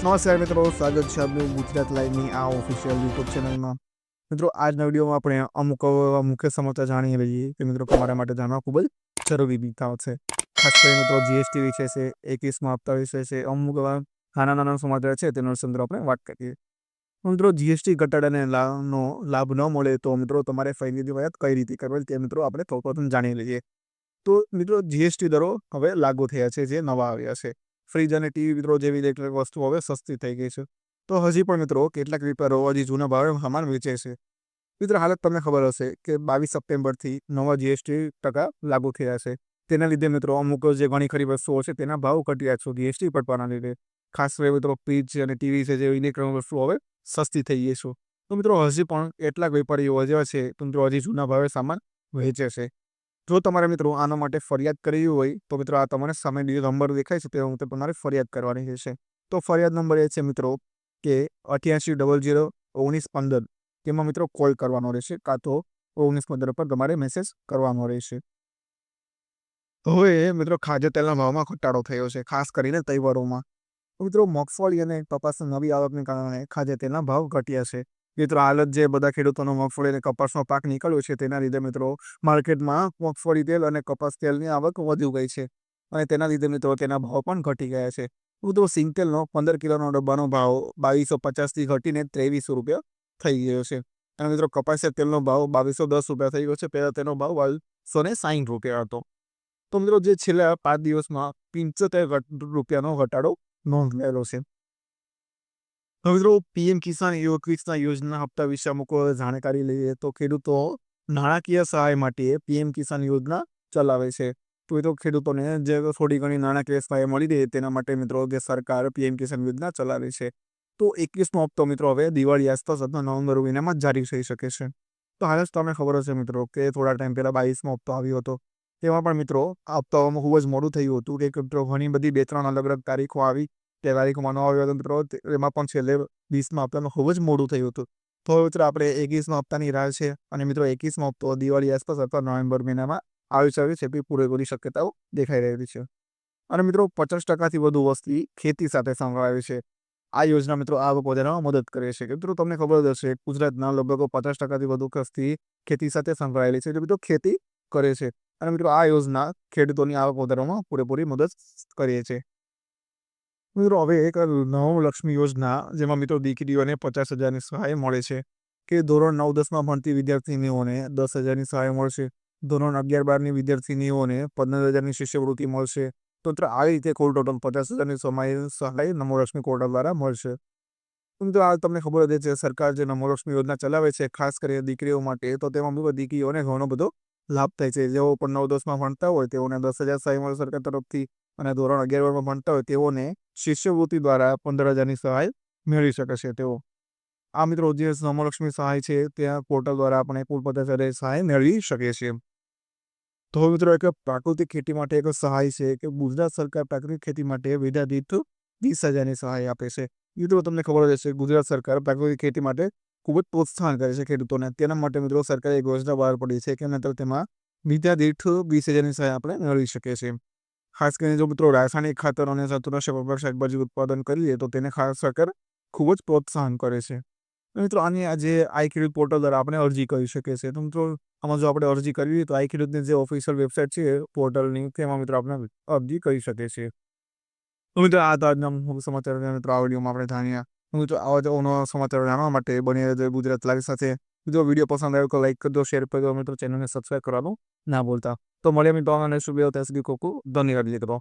નમસ્કાર મિત્રો, સ્વાગત છે આપનું ગુજરાત લાઈવની આ ઓફિશિયલ યુટ્યુબ ચેનલમાં મિત્રો, આજના વિડીયોમાં આપણે અમુક, મુખ્ય સમાચાર જાણી લઈએ કે મિત્રો તમારા માટે જાણવા ખૂબ જ જરૂરી બીતા છે. ખાસ કરીને મિત્રો જીએસટી વિશે છે, એકવીસમાં હપ્તા વિશે છે, અમુક નાના નાના સમાચાર છે તેનો સંદર્ભ આપણે વાત કરીએ. મિત્રો જીએસટી ઘટાડાને લાભનો લાભ ન મળે તો મિત્રો તમારે ફરીથી વાત કઈ રીતે કરવી તે મિત્રો આપણે સૌપ્રથમ જાણી લઈએ. તો મિત્રો જીએસટી દરો હવે લાગુ થયા છે, જે નવા આવ્યા છે. ફ્રીજ અને ટીવી મિત્રો જેવી ઇલેક્ટ્રિક વસ્તુઓ હવે સસ્તી થઈ ગઈ છે. તો હજી પણ મિત્રો કેટલાક વેપારો હજી જૂના ભાવે સામાન વેચે છે. મિત્રો, હાલત તમને ખબર હશે કે બાવીસ સપ્ટેમ્બરથી નવા જીએસટી ટકા લાગુ થયા છે. તેના લીધે મિત્રો અમુક જે ઘણી ખરી વસ્તુઓ છે તેના ભાવ ઘટ્યા છે જીએસટી પટવાના લીધે. ખાસ કરીને મિત્રો ફ્રીજ અને ટીવી છે જેવી ઇલેક્ટ્રોનિક વસ્તુઓ હવે સસ્તી થઈ ગઈ છે. તો મિત્રો હજી પણ કેટલાક વેપારીઓ જેવા છે તો મિત્રો હજી જૂના ભાવે સામાન વેચે છે. જો તમારે મિત્રો આના માટે ફરિયાદ કરવી હોય, તો મિત્રો આ તમારે સામે બીજો નંબર દેખાય છે, તે હું તમારે ફરિયાદ કરવાની રહેશે. તો ફરિયાદ નંબર એ છે મિત્રો, કે અઠ્યાસી ડબલ જીરો ઓગણીસ પંદર, તેમાં મિત્રો કોલ કરવાનો રહેશે, કાં તો ઓગણીસ પંદર પર તમારે મેસેજ કરવાનો રહેશે. હવે મિત્રો ખાદ્ય તેલના ભાવમાં ઘટાડો થયો છે, ખાસ કરીને તહેવારોમાં. મિત્રો મગફળી અને કપાસની નવી આવકને કારણે ખાદ્ય તેલના ભાવ ઘટ્યા છે. મિત્રો, હાલ જ બધા ખેડૂતોનો મગફળી અને કપાસનો પાક નીકળ્યો છે, તેના લીધે મિત્રો, માર્કેટમાં મગફળી તેલ અને કપાસ તેલની આવક વધી ગઈ છે અને તેના લીધે મિત્રો, તેના ભાવ પણ ઘટી ગયા છે. મિત્રો સિંગતેલનો પંદર કિલોનો ડબ્બાનો ભાવ બાવીસો પચાસથી ઘટીને ત્રેવીસો રૂપિયા થઈ ગયો છે. અને મિત્રો કપાસિયા તેલનો ભાવ બાવીસો દસ રૂપિયા થઈ ગયો છે. પહેલાં તેનો ભાવ બાવીસો ને સાઠ રૂપિયા હતો. તો મિત્રો, જે છેલ્લા પાંચ દિવસમાં પંચોતેર રૂપિયાનો ઘટાડો નોંધાયેલો છે. મિત્રો, પીએમ કિસાન યોગના યોજના હપ્તા વિશે અમુક જાણકારી લઈએ તો ખેડૂતો નાણાકીય સહાય માટે પીએમ કિસાન યોજના ચલાવે છે. તો એ તો ખેડૂતોને જે થોડી ઘણી નાણાકીય સહાય મળી રહે તેના માટે મિત્રો, જે સરકાર પીએમ કિસાન યોજના ચલાવે છે. તો એકવીસમો હપ્તો મિત્રો, હવે દિવાળી આસપાસ અથવા નવેમ્બર મહિનામાં જારી થઈ શકે છે. તો હાલ જ તમને ખબર હશે મિત્રો, કે થોડા ટાઈમ પહેલાં બાવીસમો હપ્તો આવ્યો હતો. તેમાં પણ મિત્રો, આ હપ્તાઓમાં ખૂબ જ મોડું થયું હતું કે, મિત્રો, ઘણી બધી બે ત્રણ અલગ અલગ તારીખો આવી તે તારીખોમાં આવ્યો હતો મિત્રો એમાં પણ છેલ્લે વીસમાં હપ્તામાં ખૂબ જ મોડું થયું હતું. તો મિત્રો આપણે એકવીસમાં હપ્તાની રાહ છે અને મિત્રો એકવીસમાં હપ્તો દિવાળી આસપાસ અથવા નવેમ્બર મહિનામાં આવી શકે છે પૂરેપૂરી શક્યતાઓ દેખાઈ રહેલી છે. અને મિત્રો પચાસ ટકાથી વધુ વસ્તી ખેતી સાથે સંકળાયેલી છે. આ યોજના મિત્રો આવક વધારવામાં મદદ કરે છે. મિત્રો તમને ખબર જ હશે ગુજરાતના લગભગ પચાસ ટકાથી વધુ વસ્તી ખેતી સાથે સંકળાયેલી છે એટલે મિત્રો ખેતી કરે છે. અને મિત્રો આ યોજના ખેડૂતોની આવક વધારવામાં પૂરેપૂરી મદદ કરે છે. મિત્રો હવે એક નવ લક્ષ્મી યોજના, જેમાં મિત્રો દીકરીઓને પચાસ હજારની સહાય મળે છે, કે ધોરણ નવ, દસમાં ભણતી વિદ્યાર્થીનીઓને દસ હજારની સહાય મળશે, ધોરણ અગિયાર, બારની વિદ્યાર્થીનીઓને પંદર હજારની શિષ્યવૃત્તિ મળશે, તો આવી રીતે કુલ ટોટલ પચાસ હજારની સહાય સહાય નમોલક્ષ્મી કોટા દ્વારા મળશે. મિત્રો આ તમને ખબર જ છે સરકાર જે નમોલક્ષ્મી યોજના ચલાવે છે, ખાસ કરીને દીકરીઓ માટે, તો તેમાં મિત્રો દીકરીઓને ઘણો બધો લાભ થાય છે. જેઓ પણ નવ, દસમાં ભણતા હોય તેઓને દસ હજાર સહાય મળે સરકાર તરફથી, અને ધોરણ અગિયાર, બારમાં ભણતા હોય તેઓને શિષ્યવૃત્તિ દ્વારા પંદર હજારની સહાય મેળવી શકે છે તેઓ. આ મિત્રો જે સમલક્ષ્મી સહાય છે, ત્યાં પોર્ટલ દ્વારા આપણે કુલ પચાસ હજાર સહાય મેળવી શકીએ છીએ. તો મિત્રો એક પ્રાકૃતિક ખેતી માટે એક સહાય છે કે ગુજરાત સરકાર પ્રાકૃતિક ખેતી માટે વિધાદિત વીસ હજારની સહાય આપે છે. મિત્રો તમને ખબર જ હશે, ગુજરાત સરકાર પ્રાકૃતિક ખેતી માટે ખૂબ જ પ્રોત્સાહન કરે છે ખેડૂતોને. તેના માટે મિત્રો સરકારે એક યોજના બહાર પડી છે કે તેમાં વિદ્યા દીઠ વીસ હજારની સહાય આપણે મેળવી શકીએ છીએ. ખાસ કરીને જો મિત્રો રાસાયણિક ખાતર અને સતુરસ્ય પ્રભાવ શાકભાજી ઉત્પાદન કરીએ તો તેને ખાસ સરકાર ખૂબ જ પ્રોત્સાહન કરે છે. મિત્રો આની આજે આઈ ખેડૂત પોર્ટલ દ્વારા આપણે અરજી કરી શકીએ છીએ. તો મિત્રો આમાં જો આપણે અરજી કરવી તો આઈ ખેડૂતની જે ઓફિશિયલ વેબસાઇટ છે પોર્ટલની તેમાં મિત્રો આપણે અરજી કરી શકીએ છીએ. તો મિત્રો આ તો સમાચાર. મિત્રો આ વિડીયોમાં આપણે જાણ્યા મિત્રો આવા જ સમાચારો જાણવા માટે બની રહેજો ગુજરાત લાઈવ સાથે. જો વીડિયો પસંદ આવ્યો તો લાઈક કરજો, શેર કરજો. મિત્રો ચેનલને સબસ્ક્રાઈબ કરવાનું ના ભૂલતા. તો મળીએ મિત્રો અને શુભ ત્યાં સુધી કોકુ ધન્યવાદ લીધો